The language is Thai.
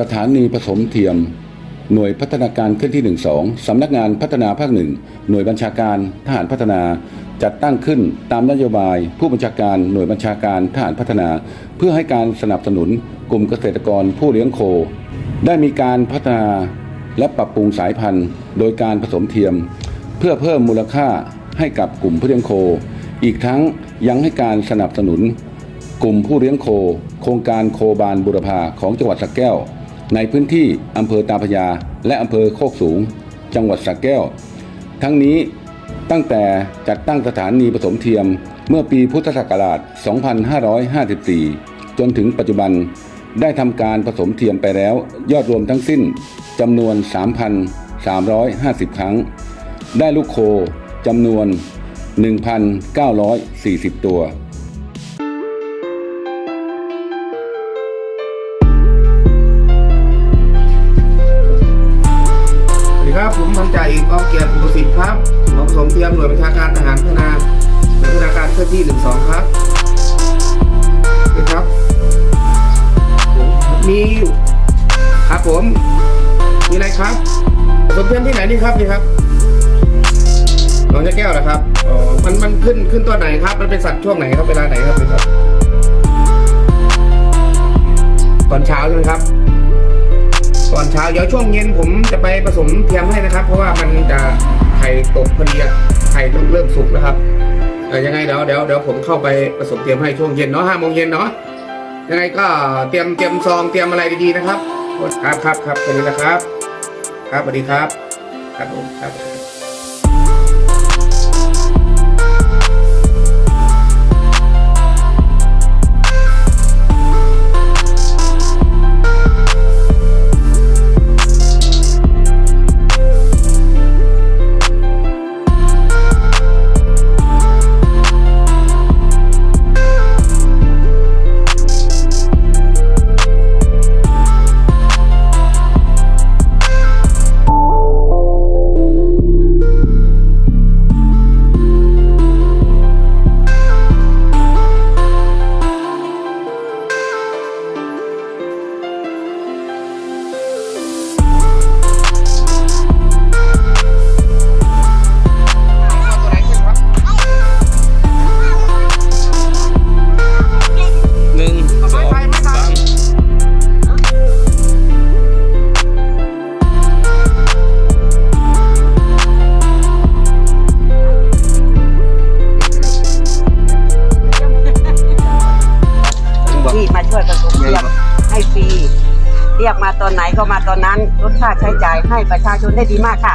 สถานีผสมเทียม หน่วยพัฒนาการเคลื่อนที่ 12 สำนักงานพัฒนาภาคหนึ่งหน่วยบัญชาการทหารพัฒนาจัดตั้งขึ้นตามนโยบาย ผู้บัญชาการหน่วยบัญชาการทหารพัฒนา เพื่อให้การสนับสนุนกลุ่มเกษตรกรผู้เลี้ยงโค ได้มีการพัฒนาและปรับปรุงสายพันธุ์ โดยการผสมเทียม เพื่อเพิ่มมูลค่าให้กับกลุ่มผู้เลี้ยงโค อีกทั้งยังให้การสนับสนุน กลุ่มผู้เลี้ยงโค โครงการโคบานบุรพาของจังหวัดสระแก้ว ในพื้นที่อำเภอตาพยา และอำเภอโคกสูง จังหวัดสระแก้ว ทั้งนี้ตั้งแต่จัดตั้งสถานีผสมเทียมเมื่อปีพุทธศักราช 2554 จนถึงปัจจุบันได้ทำการผสมเทียมไปแล้ว ยอดรวมทั้งสิ้นจำนวน 3,350 ครั้ง ได้ลูกโคจำนวน 1,940 ตัว ผมพันจ่าเอกกองเกียรติอุปสิทธิ์ครับหมอผสมเทียมหน่วยบัญชาการทหารพัฒนาหน่วยพัฒนาการเคลื่อนที่หนึ่งสองครับสวัสดีครับผมมีครับผม มีอะไรครับสมเทียมที่ไหนนี่ครับนี่ครับหนองจะแก้วเหรอครับอ๋อมันมันขึ้นขึ้นตัวไหนครับ มันเป็นสัตว์ช่วงไหนครับเวลาไหนครับนี่ครับตอนเช้าใช่ไหมครับ ตอนเช้าเดี๋ยวช่วงเย็นผมจะไปผสมเทียมให้นะครับ เพราะว่ามันจะไข่ตกพอดีไข่เริ่มสุกแล้วครับแต่ยังไงเดี๋ยวเดี๋ยวเดี๋ยวผมเข้าไปผสมเทียมให้ช่วงเย็นเนาะห้าโมงเย็นเนาะยังไงก็เตรียมเตรียมซองเตรียมอะไรดีๆนะครับ ครับครับครับสวัสดีนะครับ ครับสวัสดีครับ ครับผมครับ เรียกให้ฟรีเรียกมาตอนไหนก็มาตอนนั้นลดค่าใช้จ่ายให้ประชาชนได้ดีมากค่ะ